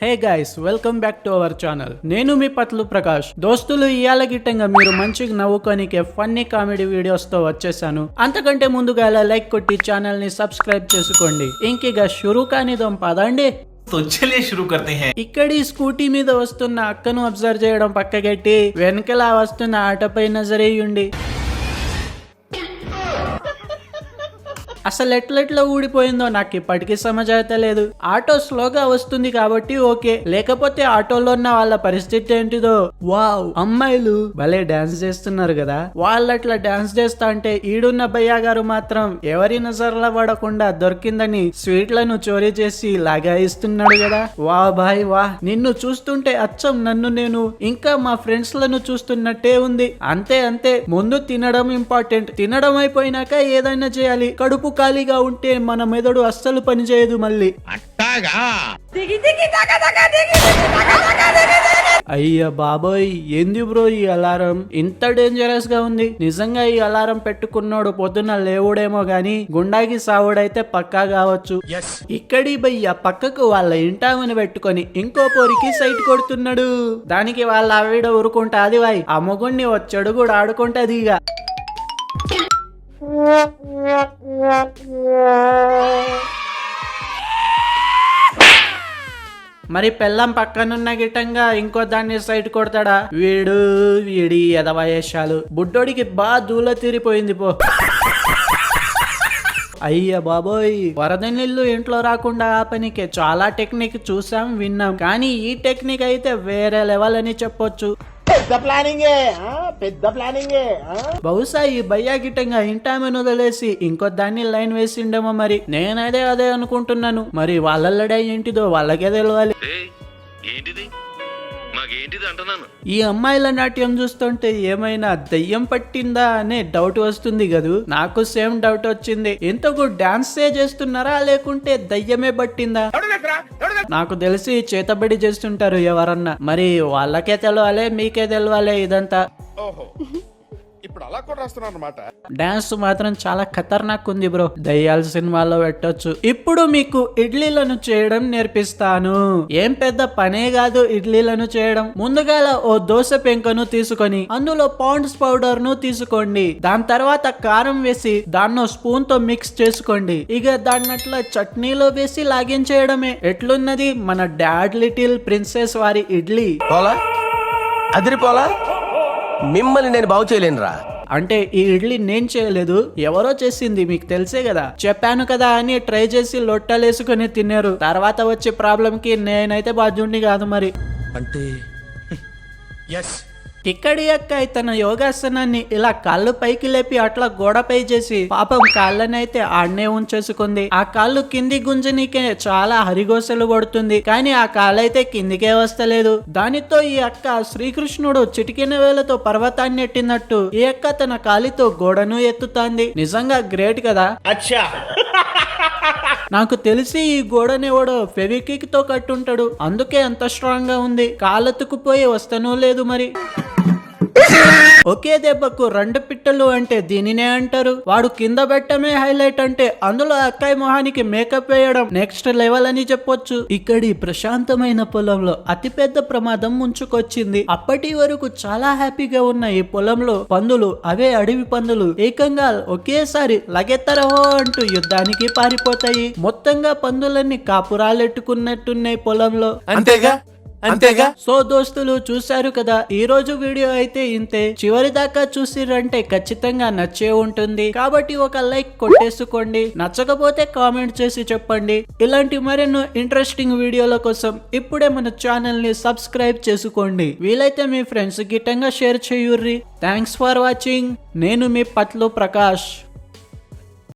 hey guys welcome back to our channel నేను మీ పట్ల ప్రకాష్ దోస్తులు ఇయాల గిట్టంగా మీరు మంచిగా నవ్వుకోనికే ఫన్నీ కామెడీ వీడియోస్ తో వచ్చేసాను అంతకంటే ముందుగా ఇలా లైక్ కొట్టి ఛానల్ ని సబ్స్క్రైబ్ చేసుకోండి ఇంకిగా షురూ కానిదాం పదండి तो चलिए शुरू करते हैं ఇక్కడి స్కూటీ మీద వస్తున్న అక్కను అబ్జర్వ్ చేయడం పక్కకెట్టి వెనకలా వస్తున్న ఆటోపై నజరేయుండి అసలు ఎట్లెట్లా ఊడిపోయిందో నాకు ఇప్పటికీ సమజైతే లేదు. ఆటో స్లోగా వస్తుంది కాబట్టి ఓకే. లేకపోతే ఆటోలో ఉన్న వాళ్ళ పరిస్థితి ఏంటిదో? వావ్. అమ్మాయిలు భలే డాన్స్ చేస్తున్నారు కదా. వాళ్ళు అట్లా డాన్స్ చేస్తా అంటే ఈడున్న భయ్యా గారు మాత్రం ఎవరి నజర్ల పడకుండా దొరికిందని స్వీట్లను చోరీ చేసి లాగాయిస్తున్నాడు కదా. వా బాయ్ వా. నిన్ను చూస్తుంటే అచ్చం నన్ను నేను. ఇంకా మా ఫ్రెండ్స్లను చూస్తున్నట్టే ఉంది. అంతే అంతే. ముందు తినడం ఇంపార్టెంట్. తినడం అయిపోయినాక ఏదైనా చేయాలి. కడుపు ఖాళీగా ఉంటే మన మెదడు అస్సలు పనిచేయదు మళ్ళీ. అయ్య బాబోయ్ ఏంది బ్రో ఈ అలారం? ఇంత డేంజరస్గా ఉంది. నిజంగా ఈ అలారం పెట్టుకున్నాడు పొద్దున్న లేవుడేమో గాని గుండాకి సావుడైతే పక్కా కావచ్చు. ఇక్కడి బయ్య పక్కకు వాళ్ళ ఇంటామని పెట్టుకొని ఇంకో పోరికి సైట్ కొడుతున్నాడు. దానికి వాళ్ళ ఆవిడ ఊరుకుంటాది వాయ్. ఆ మొగుణ్ణి వచ్చాడు కూడా ఆడుకుంటది ఇక. మరి పెళ్ళం పక్కనున్న గిట్టంగా ఇంకో దాన్ని సైట్ కొడతాడా? వీడు వీడి ఎదవయేషాలు బుడ్డోడికి బా దూల తీరిపోయింది పో. అయ్య బాబోయ్ వరద నీళ్ళు ఇంట్లో రాకుండా ఆపనికే చాలా టెక్నిక్ చూసాం విన్నాం. కానీ ఈ టెక్నిక్ అయితే వేరే లెవెల్ అని చెప్పొచ్చు. పెద్ద ప్లానింగే ఆ? పెద్ద ప్లానింగే? బహుశా ఈ భయ్యా గిట్టంగా ఇంటామెను వదిలేసి ఇంకో దాన్ని లైన్ వేసిండేమో మరి నేనదే అదే అనుకుంటున్నాను మరి వాళ్ళల్లడే ఏంటిదో వాళ్ళకే తెలియాలి ఏంటిది మాకేంటిది అంటున్నాను? ఈ అమ్మాయిల నాట్యం చూస్తుంటే ఏమైనా దయ్యం పట్టిందా అనే డౌట్ వస్తుంది కదూ? నాకు సేమ్ డౌట్ వచ్చింది. ఎంతకు డాన్సే చేస్తున్నారా? లేకుంటే దయ్యమే పట్టిందా? నాకు తెలిసి చేతబడి చేస్తుంటారు ఎవరన్నా. మరి వాళ్ళకే తెలవాలే మీకే తెలవాలే ఇదంతా. ఓహో. ఇప్పుడు అలా కూడా రాస్తున్నారు అనమాట డాన్స్ మాత్రం చాలా ఖతర్నాక్ ఉంది బ్రో. దయ్యాల సినిమాలో పెట్టొచ్చు. ఇప్పుడు మీకు ఇడ్లీలను చేయడం నేర్పిస్తాను. ఏం పెద్ద పనే కాదు ఇడ్లీలను చేయడం. ముందుగా ఓ దోశ పెంకను తీసుకొని అందులో పాండ్స్ పౌడర్ను తీసుకోండి. దాని తర్వాత కారం వేసి దాన్నో స్పూన్తో మిక్స్ చేసుకోండి. ఇక దాన్ని అట్లా చట్నీలో వేసి లాగించేయడమే ఎట్లున్నది? మన డాడ్ లిటిల్ ప్రిన్సెస్ వారి ఇడ్లీ. పోలా? అదిరిపోలా? మిమ్మల్ని నేను బాగు చేయలేనురా. అంటే ఈ ఇడ్లీ నేను చేయలేదు ఎవరో చేసింది మీకు తెలిసే కదా. చెప్పాను కదా అని ట్రై చేసి లొట్టలేసుకుని తిన్నారు. తర్వాత వచ్చే ప్రాబ్లం కి నేనైతే బాధ్యుణ్ణి కాదు మరి. అంటే ఎస్ ఇక్కడి యొక్క తన యోగాసనాన్ని ఇలా కాళ్ళు పైకి లేపి అట్లా గోడపై చేసి పాపం కాళ్ళనైతే ఆడనే ఉంచేసుకుంది. ఆ కాళ్ళు కింది గుంజనీకే చాలా హరిగోసలు పడుతుంది కానీ ఆ కాళ్ళైతే కిందికే వస్తలేదు. దానితో ఈ అక్క శ్రీకృష్ణుడు చిటికిన వేలతో పర్వతాన్ని ఎట్టినట్టు ఈ అక్క తన కాలితో గోడను ఎత్తుతాంది. నిజంగా గ్రేట్ కదా? అచ్చా. నాకు తెలిసి ఈ గోడనెవడో ఫెవికిక్తో కట్టుంటాడు. అందుకే అంత స్ట్రాంగ్గా ఉంది. కాలెత్తుకుపోయి వస్తనూ లేదు మరి. ఒకే దెబ్బకు రెండు పిట్టలు అంటే దీనినే అంటారు. వాడు కింద పెట్టమే హైలైట్ అంటే అందులో అక్కాయి మొహానికి మేకప్ వేయడం నెక్స్ట్ లెవెల్ అని చెప్పొచ్చు. ఇక్కడి ప్రశాంతమైన పొలంలో అతిపెద్ద ప్రమాదం ముంచుకొచ్చింది. అప్పటి వరకు చాలా హ్యాపీగా ఉన్న ఈ పొలంలో పందులు అవే అడవి పందులు ఏకంగా ఒకేసారి లగెత్తరహో అంటూ యుద్ధానికి పారిపోతాయి. మొత్తంగా పందులన్నీ కాపురాలెట్టుకున్నట్టున్నాయి పొలంలో. అంతేగా? అంతేగా? సో దోస్తులు చూశారు కదా ఈ రోజు వీడియో అయితే ఇంతే. చివరి దాకా చూసిరంటే ఖచ్చితంగా నచ్చే ఉంటుంది. కాబట్టి ఒక లైక్ కొట్టేసుకోండి. నచ్చకపోతే కామెంట్ చేసి చెప్పండి. ఇలాంటి మరెన్నో ఇంట్రెస్టింగ్ వీడియోల కోసం ఇప్పుడే మన ఛానల్ని సబ్స్క్రైబ్ చేసుకోండి. వీలైతే మీ ఫ్రెండ్స్ గిట్టంగా షేర్ చేయుర్రి. Thanks for watching. నేను మీ పట్లు ప్రకాష్.